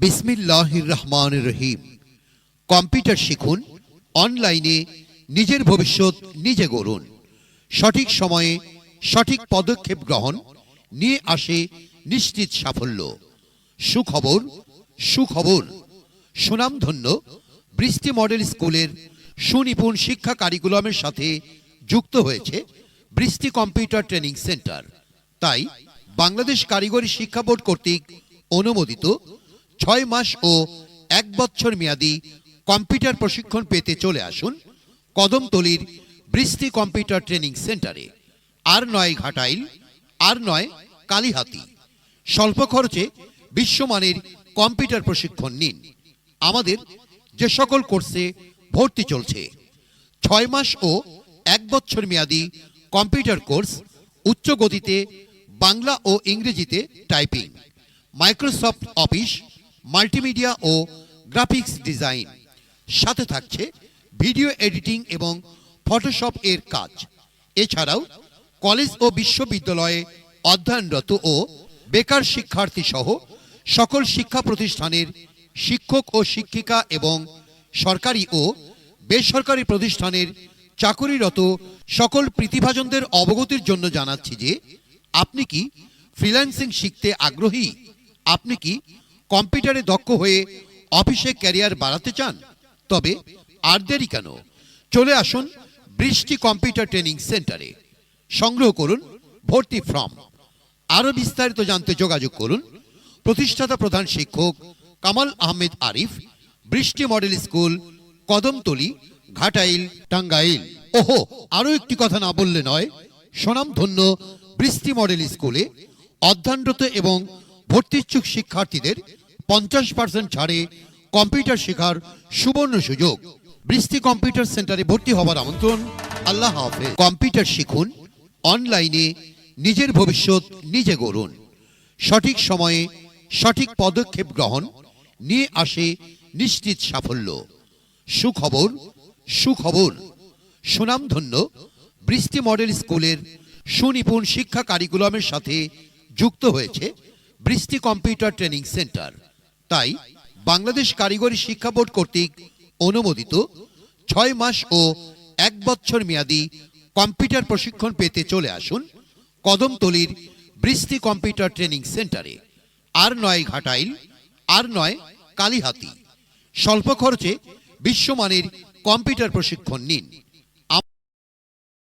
বিসমিল্লাহির রহমান রহিম। কম্পিউটার শিখুন, অনলাইনে নিজের ভবিষ্যৎ নিজে গড়ুন। সঠিক সময়ে সঠিক পদক্ষেপ গ্রহণ, নিয়ে আসে নিশ্চিত সাফল্য। সুখবর সুখবর। সুনামধন্য, বৃষ্টি মডেল স্কুলের সুনিপুণ শিক্ষা কারিকুলামের সাথে যুক্ত হয়েছে বৃষ্টি কম্পিউটার ট্রেনিং সেন্টার। তাই বাংলাদেশ কারিগরি শিক্ষা বোর্ড কর্তৃক অনুমোদিত ছয় মাস ও এক বছর মেয়াদি কম্পিউটার প্রশিক্ষণ পেতে চলে আসুন কদমতলির বৃষ্টি কম্পিউটার ট্রেনিং সেন্টারে। আর নয় ঘাটাইল, আর নয় কালীহাতি। স্বল্প খরচে বিশ্বমানের কম্পিউটার প্রশিক্ষণ নিন। আমাদের যে সকল কোর্সে ভর্তি চলছে, ছয় মাস ও এক বছর মেয়াদি কম্পিউটার কোর্স উচ্চ গতিতে বাংলা ও ইংরেজিতে টাইপিং, মাইক্রোসফট অফিস মাল্টিমিডিয়া ও গ্রাফিক্স ডিজাইন। সাথে থাকছে ভিডিও এডিটিং এবং ফটোশপ এর কাজ। এছাড়াও কলেজ ও বিশ্ববিদ্যালয়ে অধ্যয়নরত ও বেকার শিক্ষার্থী সহ সকল শিক্ষা প্রতিষ্ঠানের শিক্ষক ও শিক্ষিকা এবং সরকারি ও বেসরকারি প্রতিষ্ঠানের চাকরিরত সকল প্রতিভাজনদের অবগতির জন্য জানাচ্ছি যে, আপনি কি ফ্রিল্যান্সিং শিখতে আগ্রহী? আপনি কি কম্পিউটারে দক্ষ হয়ে অফিসে ক্যারিয়ার বাড়াতে চান? তবে আর দেরি কেন? চলে আসুন বৃষ্টি কম্পিউটার ট্রেনিং সেন্টারে। সংগ্রহ করুন ভর্তি ফর্ম। আরও বিস্তারিত জানতে যোগাযোগ করুন। প্রতিষ্ঠাতা প্রধান শিক্ষক কামাল আহমেদ আরিফ, বৃষ্টি মডেল স্কুল, কদমতলি, ঘাটাইল, টাঙ্গাইল। ওহো, আরও একটি কথা না বললে নয়, সুনামধন্য বৃষ্টি মডেল স্কুলে অধ্যয়নরত এবং ভর্তিচ্ছুক শিক্ষার্থীদের পঞ্চাশ পার্সেন্ট ছাড়ে কম্পিউটার শেখার সুবর্ণ সুযোগ। বৃষ্টি কম্পিউটার সেন্টারে ভর্তি হওয়ার আমন্ত্রণ। আল্লাহ হাফেজ। কম্পিউটার শিখুন অনলাইনে নিজের ভবিষ্যৎ নিজে গড়ুন। সঠিক সময়ে সঠিক পদক্ষেপ গ্রহণ, নিয়ে আসে নিশ্চিত সাফল্য। সুখবর সুখবর। সুনামধন্য বৃষ্টি মডেল স্কুলের সুনিপুণ শিক্ষা কারিকুলামের সাথে যুক্ত হয়েছে বৃষ্টি কম্পিউটার ট্রেনিং সেন্টার তাই বাংলাদেশ কারিগরি শিক্ষা বোর্ড কর্তৃক অনুমোদিত ছয় মাস ও এক বছর মেয়াদি কম্পিউটার প্রশিক্ষণ পেতে চলে আসুন কদমতলির বৃষ্টি কম্পিউটার ট্রেনিং সেন্টারে, আর নয় ঘাটাইল, আর নয় কালীহাতি। স্বল্প খরচে বিশ্বমানের কম্পিউটার প্রশিক্ষণ নিন।